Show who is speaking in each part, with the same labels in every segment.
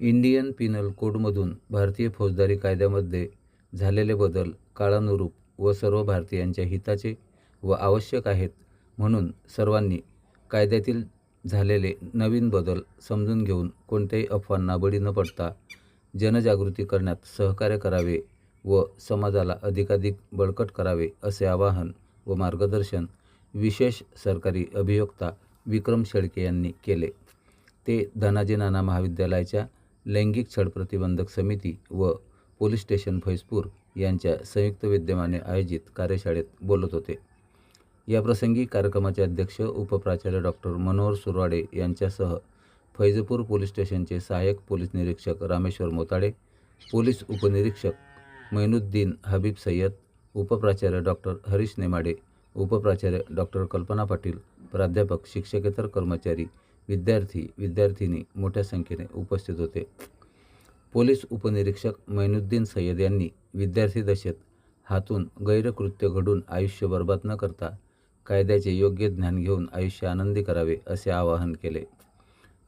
Speaker 1: Indian Pinal कोडमधून भारतीय फौजदारी कायद्यामध्ये झालेले बदल काळानुरूप व सर्व भारतीयांच्या हिताचे व आवश्यक आहेत म्हणून सर्वांनी कायद्यातील झालेले नवीन बदल समजून घेऊन कोणत्याही अफवांना बळी न पडता जनजागृती करण्यात सहकार्य करावे व समाजाला अधिकाधिक बळकट करावे असे आवाहन व मार्गदर्शन विशेष सरकारी अभियोक्ता विक्रम शेळके यांनी केले. ते धनाजी नाना महाविद्यालयाच्या लैंगिक छळ प्रतिबंधक समिती व पोलीस स्टेशन फैजपूर यांच्या संयुक्त विद्यमाने आयोजित कार्यशाळेत बोलत होते. याप्रसंगी कार्यक्रमाचे अध्यक्ष उपप्राचार्य डॉक्टर मनोहर सुरवाडे यांच्यासह फैजपूर पोलीस स्टेशनचे सहाय्यक पोलीस निरीक्षक रामेश्वर मोताडे पोलीस उपनिरीक्षक मैनुद्दीन हबीब सय्यद उपप्राचार्य डॉक्टर हरीश नेमाडे उपप्राचार्य डॉक्टर कल्पना पाटील प्राध्यापक शिक्षकेतर कर्मचारी विद्यार्थी विद्यार्थिनी मोठ्या संख्येने उपस्थित होते. पोलीस उपनिरीक्षक मैनुद्दीन सय्यद यांनी विद्यार्थी दशेत हातून गैरकृत्य घडून आयुष्य बर्बाद न करता कायद्याचे योग्य ज्ञान घेऊन आयुष्य आनंदी करावे असे आवाहन केले.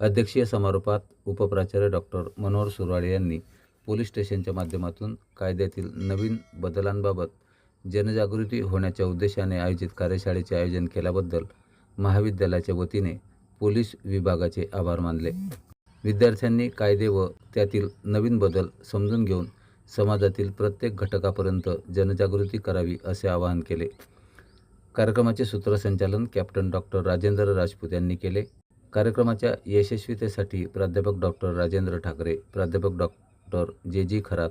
Speaker 1: अध्यक्षीय समारोपात उपप्राचार्य डॉक्टर मनोहर सुरवाडे यांनी पोलीस स्टेशनच्या माध्यमातून कायद्यातील नवीन बदलांबाबत जनजागृती होण्याच्या उद्देशाने आयोजित कार्यशाळेचे आयोजन केल्याबद्दल महाविद्यालयाच्या वतीने पोलीस विभागाचे आभार मानले. विद्यार्थ्यांनी कायदे व त्यातील नवीन बदल समजून घेऊन समाजातील प्रत्येक घटकापर्यंत जनजागृती करावी असे आवाहन केले. कार्यक्रमाचे सूत्रसंचालन कॅप्टन डॉक्टर राजेंद्र राजपूत यांनी केले. कार्यक्रमाच्या यशस्वीतेसाठी प्राध्यापक डॉक्टर राजेंद्र ठाकरे प्राध्यापक डॉक्टर जे जी खरात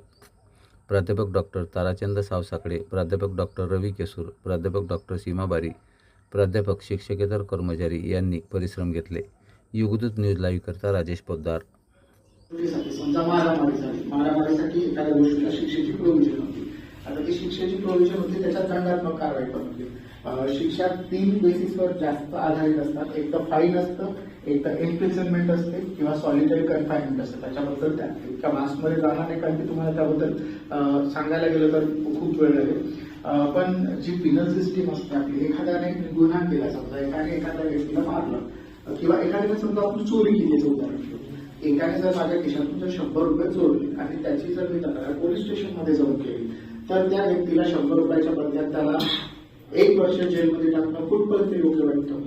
Speaker 1: प्राध्यापक डॉक्टर ताराचंद सावसाकडे प्राध्यापक डॉक्टर रवी केसूर प्राध्यापक डॉक्टर सीमा बारी प्राध्यापक शिक्षकेतर कर्मचारी यांनी परिश्रम घेतले. युगदूत न्यूज लाईव्हकरता राजेश पोद्दार.
Speaker 2: समजा मारामारी झाली. मारामारीसाठी एखाद्या गोष्टीला शिक्षेची प्रोव्हिजन होती आता ती शिक्षेची प्रोव्हिजन होती त्याच्यात दंडात्मक कारवाई पण होती. शिक्षा तीन बेसिसवर जास्त आधारित असतात. एक तर फाईन असतं एक तर इम्प्रिझनमेंट असते किंवा सॉलिटरी कन्फाइनमेंट असतं. त्याच्याबद्दल त्या इतक्या मास्कमध्ये जाणार नाही कारण की तुम्हाला त्याबद्दल सांगायला गेलं तर खूप वेळ लागेल. पण जी पिनल सिस्टीम असते आपली एखाद्याने गुन्हा केला समजा एखाद्याने एखाद्या व्यक्तीला मारलं किंवा एखाद्याने समजा आपण चोरी केली उदाहरण एकाने जर माझ्या खिशातून जर शंभर रुपये चोरले आणि त्याची जर मी तक्रार पोलीस स्टेशनमध्ये जाऊन केली तर त्या व्यक्तीला शंभर रुपयाच्या बदल्यात त्याला एक वर्ष जेलमध्ये टाकणं कुठपर्यंत योग्य वाटतं.